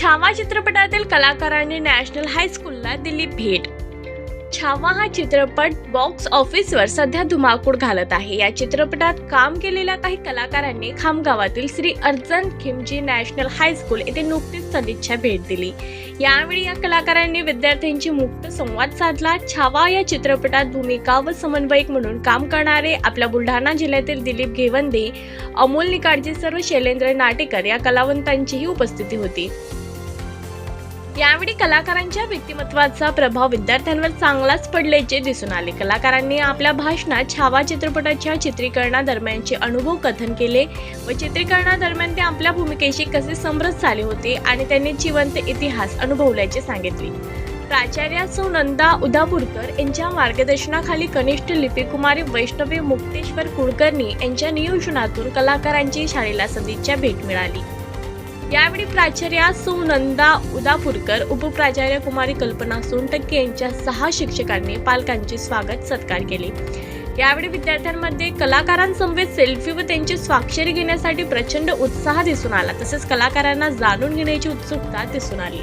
छावा चित्रपटातील कलाकारांनी नॅशनल हायस्कूलला दिली भेट. छावा हा चित्रपट बॉक्स ऑफिसवर सध्या धुमाकूळ घालत आहे. या चित्रपटात काम केलेल्या काही कलाकारांनी खामगावातील Shri Arjan Khimji national high school येथे नुकतीच सदिच्छा भेट दिली. यावेळी या कलाकारांनी विद्यार्थ्यांशी मुक्त संवाद साधला. छावा या चित्रपटात भूमिका व समन्वयक म्हणून काम करणारे आपल्या बुलढाणा जिल्ह्यातील दिलीप घेवंदे अमोल निकाडचे सर्व शैलेंद्र नाटेकर या कलावंतांचीही उपस्थिती होती. यावेळी कलाकारांच्या व्यक्तिमत्वाचा प्रभाव विद्यार्थ्यांवर चांगलाच पडल्याचे दिसून आले. कलाकारांनी आपल्या भाषणात छावा चित्रपटाच्या चित्रीकरणादरम्यानचे अनुभव कथन केले व चित्रीकरणादरम्यान ते आपल्या भूमिकेशी कसे समरस झाले होते आणि त्यांनी जिवंत इतिहास अनुभवल्याचे सांगितले. प्राचार्या सौ नंदा उदापूरकर यांच्या मार्गदर्शनाखाली कनिष्ठ लिपिकुमारी वैष्णवी मुक्तेश्वर कुलकर्णी यांच्या नियोजनातून कलाकारांची शाळेला सदिच्छा भेट मिळाली. यावेळी प्राचार्या सुनंदा उदापूरकर उपप्राचार्य कुमारी कल्पना सोनटक्के यांच्या सहा शिक्षकांनी पालकांचे स्वागत सत्कार केले. यावेळी विद्यार्थ्यांमध्ये कलाकारांसमवेत सेल्फी व त्यांची स्वाक्षरी घेण्यासाठी प्रचंड उत्साह दिसून आला. तसेच कलाकारांना जाणून घेण्याची उत्सुकता दिसून आली.